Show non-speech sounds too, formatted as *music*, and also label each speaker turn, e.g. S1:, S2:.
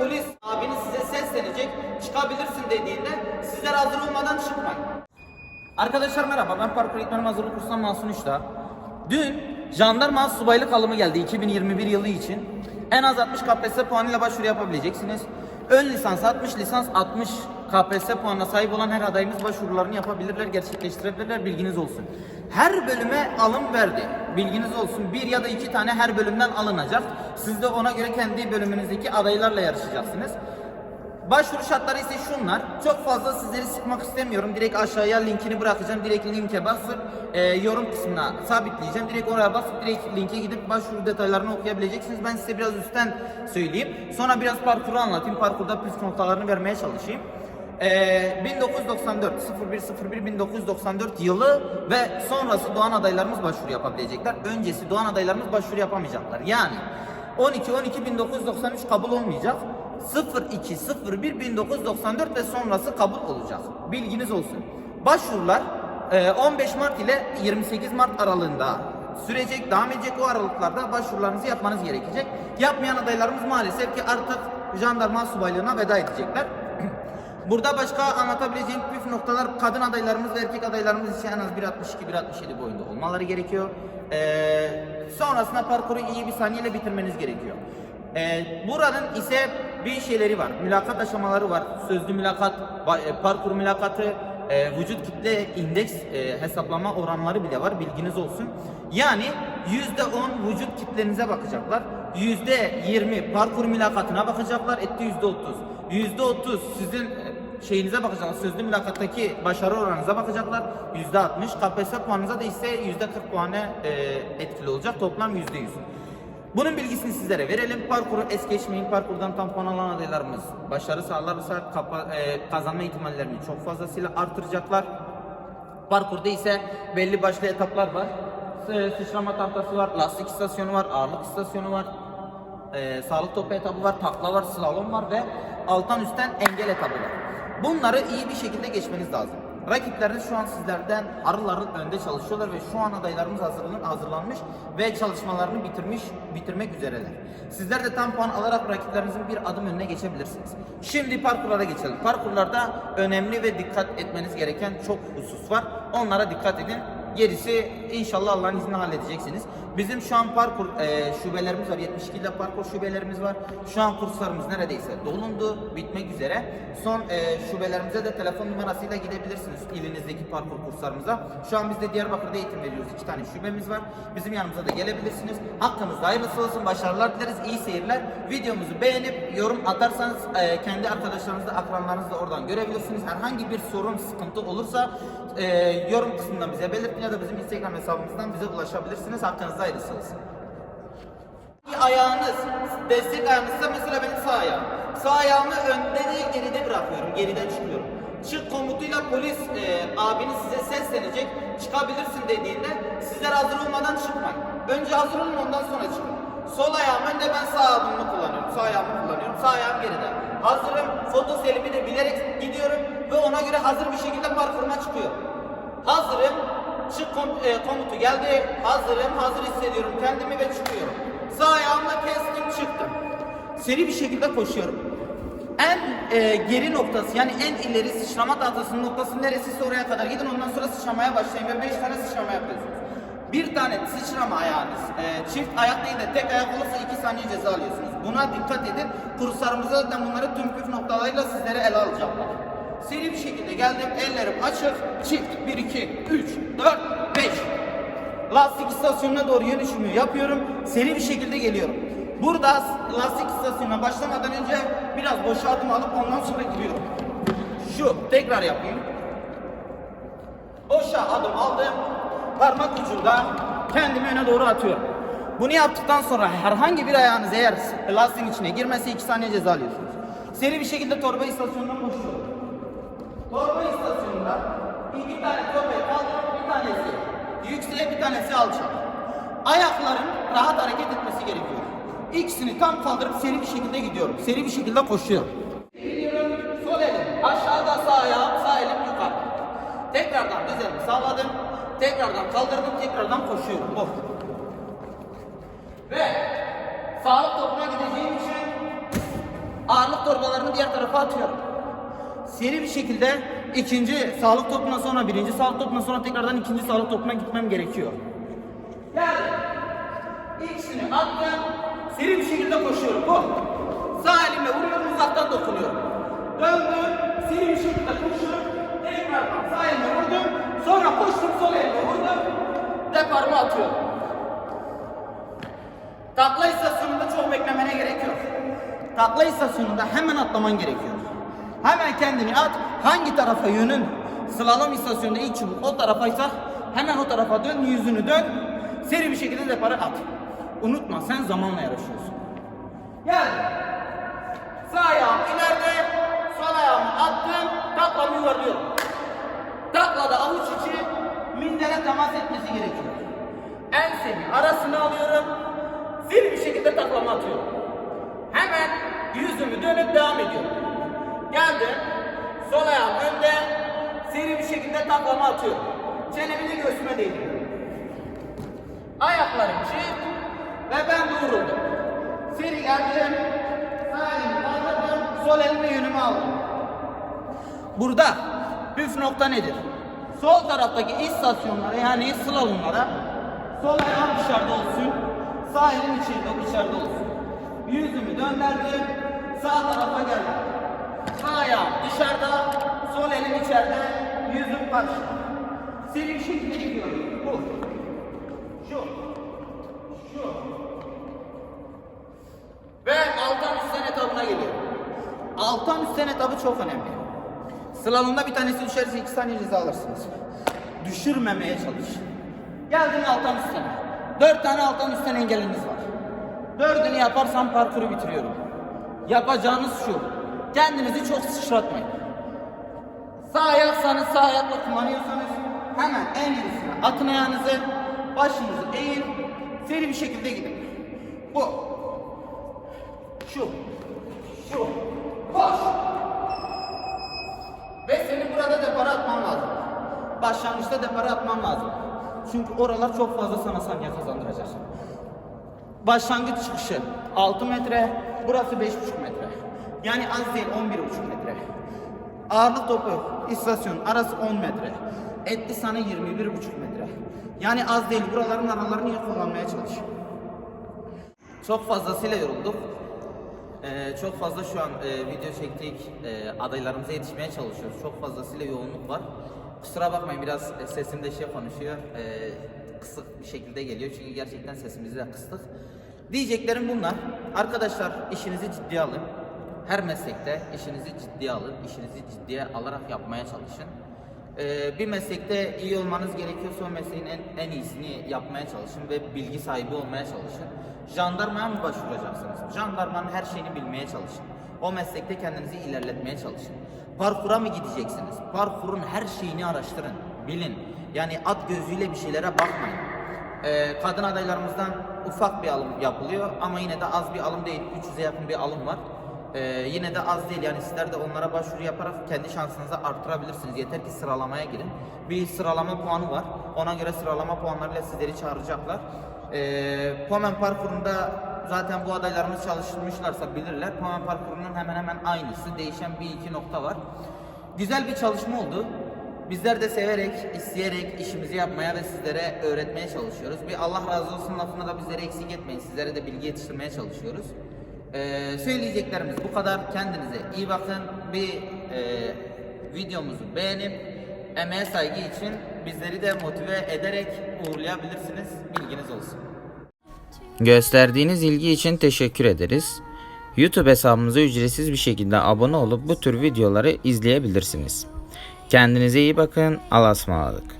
S1: polis abiniz size seslenecek çıkabilirsin dediğinde sizler hazır olmadan çıkmayın. Arkadaşlar merhaba ben parkur eğitmenim hazırlık kursundan Mansur Üçta. Dün jandarma subaylık alımı geldi 2021 yılı için. En az 60 KPSS puanıyla başvuru yapabileceksiniz. Ön lisans 60, lisans 60 KPSS puanına sahip olan her adayımız başvurularını yapabilirler, gerçekleştirebilirler. Bilginiz olsun. Her bölüme alım verdi. Bilginiz olsun. Bir ya da iki tane her bölümden alınacak. Siz de ona göre kendi bölümünüzdeki adaylarla yarışacaksınız. Başvuru şartları ise şunlar. Çok fazla sizleri sıkmak istemiyorum. Direkt aşağıya linkini bırakacağım. Direkt linke basıp e, yorum kısmına sabitleyeceğim. Direkt oraya basıp direkt linke gidip başvuru detaylarını okuyabileceksiniz. Ben size biraz üstten söyleyeyim. Sonra biraz parkuru anlatayım. Parkurda püf noktalarını vermeye çalışayım. E, 1994 0101 1994 yılı ve sonrası doğan adaylarımız başvuru yapabilecekler. Öncesi doğan adaylarımız başvuru yapamayacaklar. Yani 12 12 1993 kabul olmayacak. 02 01 1994 ve sonrası kabul olacak. Bilginiz olsun. Başvurular e, 15 Mart ile 28 Mart aralığında sürecek, devam edecek o aralıklarda başvurularınızı yapmanız gerekecek. Yapmayan adaylarımız maalesef ki artık jandarma subaylığına veda edecekler. *clears throat* Burada başka anlatabileceğim püf noktalar kadın adaylarımız ve erkek adaylarımız için en az 1.62-1.67 boyunda olmaları gerekiyor. Ee, sonrasında parkuru iyi bir saniyeyle bitirmeniz gerekiyor. Ee, buranın ise bir şeyleri var. Mülakat aşamaları var. Sözlü mülakat, e, parkur mülakatı, e, vücut kitle indeks e, hesaplama oranları bile var. Bilginiz olsun. Yani %10 vücut kitlenize bakacaklar. %20 parkur mülakatına bakacaklar. Etti %30. %30 sizin e, şeyinize bakacaklar. Sözlü mülakattaki başarı oranınıza bakacaklar. %60. KPSS puanınıza da ise %40 puanı e, etkili olacak. Toplam %100. Bunun bilgisini sizlere verelim. Parkuru es geçmeyin. Parkurdan tam puan alan adaylarımız başarı sağlarsa kapa- e, kazanma ihtimallerini çok fazlasıyla artıracaklar. Parkurda ise belli başlı etaplar var. Sı- Sıçrama tahtası var, lastik istasyonu var, ağırlık istasyonu var, e, sağlık topu etabı var, takla var, slalom var ve alttan üstten engel etabı var. Bunları iyi bir şekilde geçmeniz lazım. Rakipleriniz şu an sizlerden arıların önde çalışıyorlar ve şu an adaylarımız hazırlan, hazırlanmış ve çalışmalarını bitirmiş, bitirmek üzereler. Sizler de tam puan alarak rakiplerinizin bir adım önüne geçebilirsiniz. Şimdi parkurlara geçelim. Parkurlarda önemli ve dikkat etmeniz gereken çok husus var. Onlara dikkat edin. Gerisi inşallah Allah'ın izniyle halledeceksiniz. Bizim şu an parkur e, şubelerimiz var. 72 ile parkur şubelerimiz var. Şu an kurslarımız neredeyse dolundu, bitmek üzere. Son e, şubelerimize de telefon numarasıyla gidebilirsiniz ilinizdeki parkur kurslarımıza. Şu an biz de Diyarbakır'da eğitim veriyoruz. İki tane şubemiz var. Bizim yanımıza da gelebilirsiniz. Hakkınızda hayırlısı olsun. Başarılar dileriz. İyi seyirler. Videomuzu beğenip yorum atarsanız e, kendi arkadaşlarınızla, akranlarınızla oradan görebilirsiniz. Herhangi bir sorun, sıkıntı olursa e, yorum kısmından bize belirtin ya da bizim Instagram hesabımızdan bize ulaşabilirsiniz. Hakkınızda olsun. Bir ayağınız, destek ayağınızsa mesela benim sağ ayağım. Sağ ayağımı önde değil geride bırakıyorum, geriden çıkıyorum. Çık komutuyla polis e, abiniz size seslenecek, çıkabilirsin dediğinde sizler hazır olmadan çıkmayın. Önce hazır olun ondan sonra çıkın. Sol ayağım önde ben sağ adımımı kullanıyorum, sağ ayağımı kullanıyorum, sağ ayağım geride. Hazırım, foto selimi de bilerek gidiyorum ve ona göre hazır bir şekilde parkuruma çıkıyorum. Hazırım, çık e, komutu geldi, hazırım, hazır hissediyorum kendimi ve çıkıyorum. Sağ ayağımla kestim çıktım. Seri bir şekilde koşuyorum. En e, geri noktası yani en ileri sıçrama tahtasının noktası neresiyse oraya kadar gidin ondan sonra sıçramaya başlayın ve 5 tane sıçrama yapıyorsunuz. Bir tane sıçrama ayağınız e, çift ayak değil de tek ayak olursa 2 saniye ceza alıyorsunuz. Buna dikkat edin. Kurslarımızda zaten bunları tüm püf noktalarıyla sizlere ele alacaklar. Seri bir şekilde geldim ellerim açık çift 1 2 3 4 5 lastik istasyonuna doğru yönüşümü yapıyorum. Seri bir şekilde geliyorum. Burada lastik istasyonuna başlamadan önce biraz boş adım alıp ondan sonra giriyorum. Şu tekrar yapayım. Boşa adım aldım. Parmak ucunda kendimi öne doğru atıyorum. Bunu yaptıktan sonra herhangi bir ayağınız eğer lastiğin içine girmezse 2 saniye ceza alıyorsunuz. Seri bir şekilde torba istasyonundan koşuyorum. Torba istasyonunda iki tane torbayı kaldırıp bir tanesi yükseğe bir tanesi alçak. Ayakların rahat hareket etmesi gerekiyor. İkisini tam kaldırıp seri bir şekilde gidiyorum. Seri bir şekilde koşuyorum. Gidiyorum sol elim aşağıda sağ ayağım sağ elim yukarı. Tekrardan dizlerimi sağladım. Tekrardan kaldırdım tekrardan koşuyorum. Of. Ve sağlık topuna gideceğim için Ağırlık torbalarını diğer tarafa atıyorum. Seri bir şekilde ikinci sağlık topuna sonra birinci sağlık topuna sonra tekrardan ikinci sağlık topuna gitmem gerekiyor. Geldim. İkisini attım. Seri bir şekilde koşuyorum. Bu. Sağ elimle vuruyorum uzaktan dokunuyorum. Döndüm. Seri bir şekilde koşuyorum. Tekrardan sağ elimle vurdum. Sonra koştum sol elimle vurdum. Deparımı atıyorum. Takla istasyonunda çok beklemene gerek yok. Takla istasyonunda hemen atlaman gerekiyor. Hemen kendini at. Hangi tarafa yönün? Slalom istasyonunda ilk çubuk o tarafaysa hemen o tarafa dön, yüzünü dön. Seri bir şekilde deparı at. Unutma sen zamanla yarışıyorsun. Gel. Sağ ayağım ileride, sol ayağımı attım, taklamı yuvarlıyorum. Taklada avuç içi mindere temas etmesi gerekiyor. Ensemi arasına alıyorum. Seri bir şekilde taklama atıyorum. Hemen yüzümü dönüp devam ediyorum. Geldim. Sol ayağım önde. Seri bir şekilde taklama atıyorum. Çenemi de göğsüme değdiriyorum. Ayaklarım çift ve ben doğruldum. Seri geldim. Sağ elimi kaldırdım. Sol elimi yönüme aldım. Burada püf nokta nedir? Sol taraftaki istasyonlara yani slalomlara sol ayağım dışarıda olsun, sağ elim içeride, içeride olsun. Yüzümü döndürdüm, sağ tarafa geldim. Ayağım dışarıda, sol elim içeride, yüzüm karşıda. Seri bir şekilde gidiyorum. Bu. Şu. Şu. Ve alttan üstten etabına geliyorum. Alttan üstten etabı çok önemli. Slalomda bir tanesi düşerse iki saniye ceza alırsınız. Düşürmemeye çalış. Geldim alttan üstten. Dört tane alttan üstten engeliniz var. Dördünü yaparsam parkuru bitiriyorum. Yapacağınız şu. Kendinizi çok sıçratmayın. Sağ ayaksanız sağ ayakla kullanıyorsanız hemen en iyisine atın ayağınızı, başınızı eğin, seri bir şekilde gidin. Bu. Şu. Şu. Koş. Ve senin burada depara atman lazım. Başlangıçta depara atman lazım. Çünkü oralar çok fazla sana saniye kazandıracak. Başlangıç çıkışı 6 metre, burası 5,5 metre. Yani az değil 11,5 metre. Ağırlık topu istasyon arası 10 metre. Etli sana 21,5 metre. Yani az değil buraların aralarını iyi kullanmaya çalış. Çok fazlasıyla yorulduk. Ee, çok fazla şu an e, video çektik. E, adaylarımıza yetişmeye çalışıyoruz. Çok fazlasıyla yoğunluk var. Kusura bakmayın biraz e, sesim de şey konuşuyor. E, kısık bir şekilde geliyor. Çünkü gerçekten sesimizi de kıstık. Diyeceklerim bunlar. Arkadaşlar işinizi ciddiye alın. Her meslekte işinizi ciddiye alın. İşinizi ciddiye alarak yapmaya çalışın. Ee, bir meslekte iyi olmanız gerekiyorsa o mesleğin en, en iyisini yapmaya çalışın ve bilgi sahibi olmaya çalışın. Jandarmaya mı başvuracaksınız? Jandarmanın her şeyini bilmeye çalışın. O meslekte kendinizi ilerletmeye çalışın. Parkura mı gideceksiniz? Parkurun her şeyini araştırın, bilin. Yani at gözüyle bir şeylere bakmayın. Ee, kadın adaylarımızdan ufak bir alım yapılıyor ama yine de az bir alım değil. 300'e yakın bir alım var. Ee, yine de az değil yani sizler de onlara başvuru yaparak kendi şansınızı arttırabilirsiniz. Yeter ki sıralamaya girin. Bir sıralama puanı var. Ona göre sıralama puanlarıyla sizleri çağıracaklar. Ee, Pomen parkurunda zaten bu adaylarımız çalışmışlarsa bilirler. Pomen parkurunun hemen hemen aynısı. Değişen bir iki nokta var. Güzel bir çalışma oldu. Bizler de severek, isteyerek işimizi yapmaya ve sizlere öğretmeye çalışıyoruz. Bir Allah razı olsun lafına da bizleri eksik etmeyin. Sizlere de bilgi yetiştirmeye çalışıyoruz. Ee, söyleyeceklerimiz bu kadar. Kendinize iyi bakın. Bir e, videomuzu beğenip emeğe saygı için bizleri de motive ederek uğurlayabilirsiniz. Bilginiz olsun.
S2: Gösterdiğiniz ilgi için teşekkür ederiz. YouTube hesabımıza ücretsiz bir şekilde abone olup bu tür videoları izleyebilirsiniz. Kendinize iyi bakın. Allah'a ısmarladık.